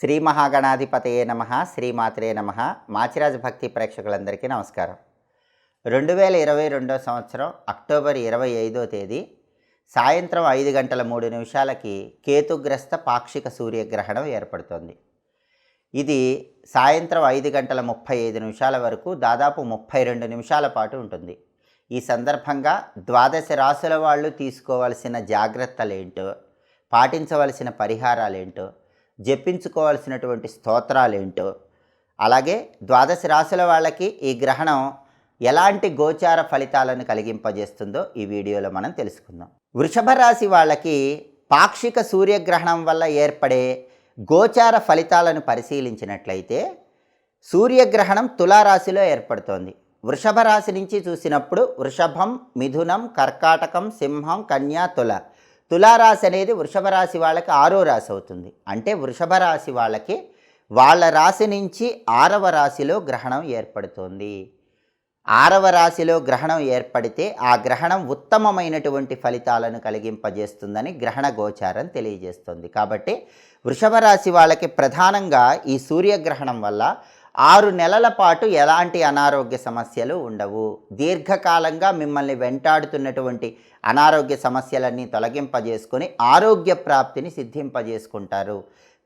శ్రీ మహాగణాధిపతయే నమ శ్రీమాత్రే నమ మాచిరాజ భక్తి ప్రేక్షకులందరికీ నమస్కారం. రెండు వేల ఇరవై రెండో సంవత్సరం అక్టోబర్ ఇరవై ఐదో తేదీ సాయంత్రం ఐదు గంటల మూడు నిమిషాలకి కేతుగ్రస్త పాక్షిక సూర్యగ్రహణం ఏర్పడుతోంది. ఇది సాయంత్రం ఐదు గంటల ముప్పై ఐదు నిమిషాల వరకు దాదాపు ముప్పై రెండు నిమిషాల పాటు ఉంటుంది. ఈ సందర్భంగా ద్వాదశ రాసుల వాళ్ళు తీసుకోవాల్సిన జాగ్రత్తలేంటో పాటించవలసిన పరిహారాలేంటో జపించుకోవాల్సినటువంటి స్తోత్రాలేంటో అలాగే ద్వాదశ రాశుల వాళ్ళకి ఈ గ్రహణం ఎలాంటి గోచార ఫలితాలను కలిగింపజేస్తుందో ఈ వీడియోలో మనం తెలుసుకుందాం. వృషభ రాశి వాళ్ళకి పాక్షిక సూర్యగ్రహణం వల్ల ఏర్పడే గోచార ఫలితాలను పరిశీలించినట్లయితే సూర్యగ్రహణం తులారాశిలో ఏర్పడుతోంది. వృషభ రాశి నుంచి చూసినప్పుడు వృషభం మిథునం కర్కాటకం సింహం కన్యా తుల తులారాశి అనేది వృషభ రాశి వాళ్ళకి ఆరో రాశి అవుతుంది. అంటే వృషభ రాశి వాళ్ళకి వాళ్ళ రాశి నుంచి ఆరవ రాశిలో గ్రహణం ఏర్పడుతుంది. ఆరవ రాశిలో గ్రహణం ఏర్పడితే ఆ గ్రహణం ఉత్తమమైనటువంటి ఫలితాలను కలిగింపజేస్తుందని గ్రహణ గోచారం తెలియజేస్తుంది. కాబట్టి వృషభ రాశి వాళ్ళకి ప్రధానంగా ఈ సూర్యగ్రహణం వల్ల ఆరు నెలల పాటు ఎలాంటి అనారోగ్య సమస్యలు ఉండవు. దీర్ఘకాలంగా మిమ్మల్ని వెంటాడుతున్నటువంటి అనారోగ్య సమస్యలన్నీ తొలగింపజేసుకొని ఆరోగ్య ప్రాప్తిని సిద్ధింపజేసుకుంటారు.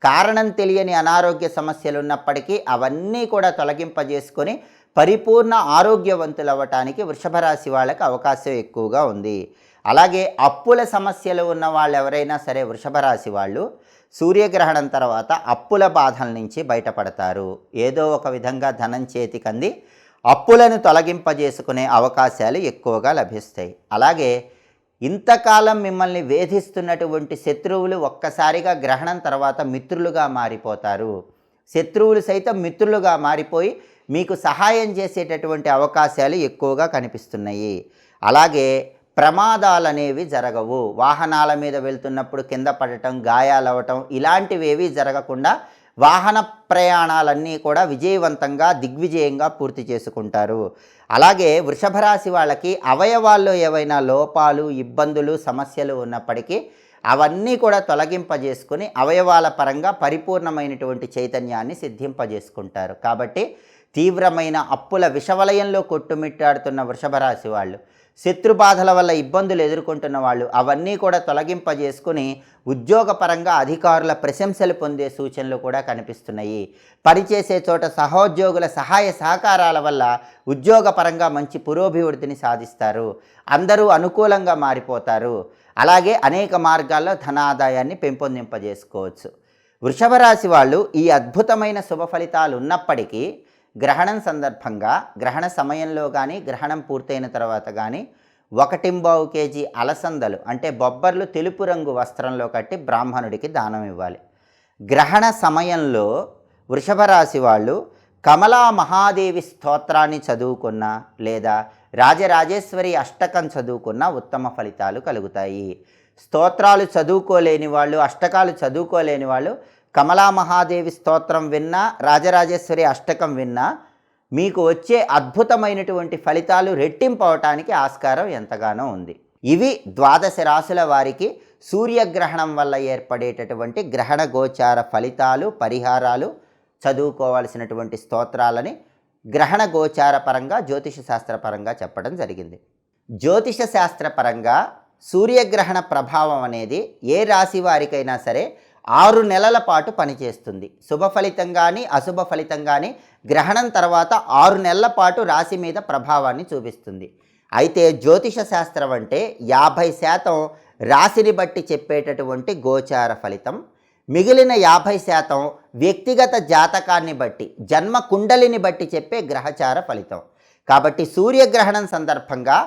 కారణం తెలియని అనారోగ్య సమస్యలు ఉన్నప్పటికీ అవన్నీ కూడా తొలగింపజేసుకొని పరిపూర్ణ ఆరోగ్యవంతులు అవ్వటానికి వృషభ రాశి వాళ్ళకి అవకాశం ఎక్కువగా ఉంది. అలాగే అప్పుల సమస్యలు ఉన్న వాళ్ళు ఎవరైనా సరే వృషభ రాశి వాళ్ళు సూర్యగ్రహణం తర్వాత అప్పుల బాధల నుంచి బయటపడతారు. ఏదో ఒక విధంగా ధనం చేతికంది అప్పులను తొలగింపజేసుకునే అవకాశాలు ఎక్కువగా లభిస్తాయి. అలాగే ఇంతకాలం మిమ్మల్ని వేధిస్తున్నటువంటి శత్రువులు ఒక్కసారిగా గ్రహణం తర్వాత మిత్రులుగా మారిపోతారు. శత్రువులు సైతం మిత్రులుగా మారిపోయి మీకు సహాయం చేసేటటువంటి అవకాశాలు ఎక్కువగా కనిపిస్తున్నాయి. అలాగే ప్రమాదాలు అనేవి జరగవు. వాహనాల మీద వెళ్తున్నప్పుడు కింద పడటం గాయాలవ్వటం ఇలాంటివేవి జరగకుండా వాహన ప్రయాణాలన్నీ కూడా విజయవంతంగా దిగ్విజయంగా పూర్తి చేసుకుంటారు. అలాగే వృషభ రాశి వాళ్ళకి అవయవాల్లో ఏవైనా లోపాలు ఇబ్బందులు సమస్యలు ఉన్నప్పటికీ అవన్నీ కూడా తొలగింపజేసుకుని అవయవాల పరంగా పరిపూర్ణమైనటువంటి చైతన్యాన్ని సిద్ధింపజేసుకుంటారు. కాబట్టి తీవ్రమైన అప్పుల విషవలయంలో కొట్టుమిట్టాడుతున్న వృషభరాశి వాళ్ళు శత్రు బాధల వల్ల ఇబ్బందులు ఎదుర్కొంటున్న వాళ్ళు అవన్నీ కూడా తొలగింపజేసుకుని ఉద్యోగపరంగా అధికారుల ప్రశంసలు పొందే సూచనలు కూడా కనిపిస్తున్నాయి. పనిచేసే చోట సహోద్యోగుల సహాయ సహకారాల వల్ల ఉద్యోగపరంగా మంచి పురోభివృద్ధిని సాధిస్తారు. అందరూ అనుకూలంగా మారిపోతారు. అలాగే అనేక మార్గాల్లో ధనాదాయాన్ని పెంపొందింపజేసుకోవచ్చు. వృషభ రాశి వాళ్ళు ఈ అద్భుతమైన శుభ ఫలితాలు ఉన్నప్పటికీ గ్రహణం సందర్భంగా గ్రహణ సమయంలో కానీ గ్రహణం పూర్తయిన తర్వాత కానీ ఒకటింబావు కేజీ అలసందలు అంటే బొబ్బర్లు తెలుపు రంగు వస్త్రంలో కట్టి బ్రాహ్మణుడికి దానం ఇవ్వాలి. గ్రహణ సమయంలో వృషభ రాశి వాళ్ళు కమలా మహాదేవి స్తోత్రాన్ని చదువుకున్న లేదా రాజరాజేశ్వరి అష్టకం చదువుకున్న ఉత్తమ ఫలితాలు కలుగుతాయి. స్తోత్రాలు చదువుకోలేని వాళ్ళు అష్టకాలు చదువుకోలేని వాళ్ళు కమలా మహాదేవి స్తోత్రం విన్నా రాజరాజేశ్వరి అష్టకం విన్నా మీకు వచ్చే అద్భుతమైనటువంటి ఫలితాలు రెట్టింపవటానికి ఆస్కారం ఎంతగానో ఉంది. ఇవి ద్వాదశ రాశుల వారికి సూర్యగ్రహణం వల్ల ఏర్పడేటటువంటి గ్రహణ గోచార ఫలితాలు పరిహారాలు చదువుకోవాల్సినటువంటి స్తోత్రాలని గ్రహణ గోచార పరంగా జ్యోతిష శాస్త్రపరంగా చెప్పడం జరిగింది. జ్యోతిష శాస్త్రపరంగా సూర్యగ్రహణ ప్రభావం అనేది ఏ రాశి వారికైనా సరే ఆరు నెలల పాటు పనిచేస్తుంది. శుభ ఫలితం కానీ అశుభ ఫలితం కానీ గ్రహణం తర్వాత ఆరు నెలల పాటు రాశి మీద ప్రభావాన్ని చూపిస్తుంది. అయితే జ్యోతిష శాస్త్రం అంటే యాభై శాతం రాశిని బట్టి చెప్పేటటువంటి గోచార ఫలితం. మిగిలిన యాభై శాతం వ్యక్తిగత జాతకాన్ని బట్టి జన్మ కుండలిని బట్టి చెప్పే గ్రహచార ఫలితం. కాబట్టి సూర్యగ్రహణం సందర్భంగా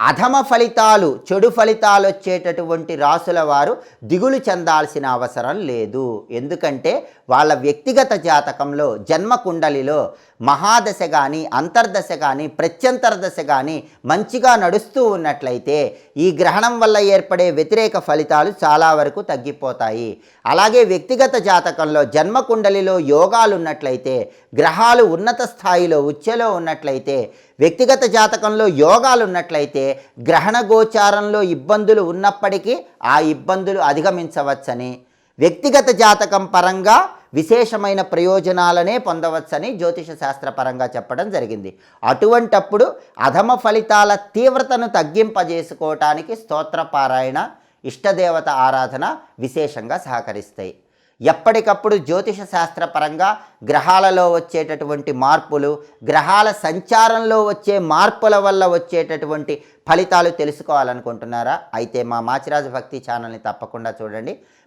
అధమ ఫలితాలు చెడు ఫలితాలు వచ్చేటటువంటి రాసుల వారు దిగులు చెందాల్సిన అవసరం లేదు. ఎందుకంటే వాళ్ళ వ్యక్తిగత జాతకంలో జన్మ కుండలిలో మహాదశ కానీ అంతర్దశ కానీ ప్రత్యంతర దశ కానీ మంచిగా నడుస్తూ ఉన్నట్లయితే ఈ గ్రహణం వల్ల ఏర్పడే వ్యతిరేక ఫలితాలు చాలా వరకు తగ్గిపోతాయి. అలాగే వ్యక్తిగత జాతకంలో జన్మ కుండలిలో యోగాలు ఉన్నట్లయితే గ్రహాలు ఉన్నత స్థాయిలో ఉచ్చలో ఉన్నట్లయితే వ్యక్తిగత జాతకంలో యోగాలు ఉన్నట్లయితే గ్రహణ గోచారంలో ఇబ్బందులు ఉన్నప్పటికీ ఆ ఇబ్బందులు అధిగమించవచ్చని వ్యక్తిగత జాతకం పరంగా విశేషమైన ప్రయోజనాలనే పొందవచ్చని జ్యోతిష శాస్త్రపరంగా చెప్పడం జరిగింది. అటువంటప్పుడు అధమ ఫలితాల తీవ్రతను తగ్గింపజేసుకోవటానికి స్తోత్రపారాయణ ఇష్టదేవత ఆరాధన విశేషంగా సహకరిస్తాయి. ఎప్పటికప్పుడు జ్యోతిష శాస్త్రపరంగా గ్రహాలలో వచ్చేటటువంటి మార్పులు గ్రహాల సంచారంలో వచ్చే మార్పుల వల్ల వచ్చేటటువంటి ఫలితాలు తెలుసుకోవాలనుకుంటున్నారా? అయితే మా మాచిరాజు భక్తి ఛానల్ని తప్పకుండా చూడండి.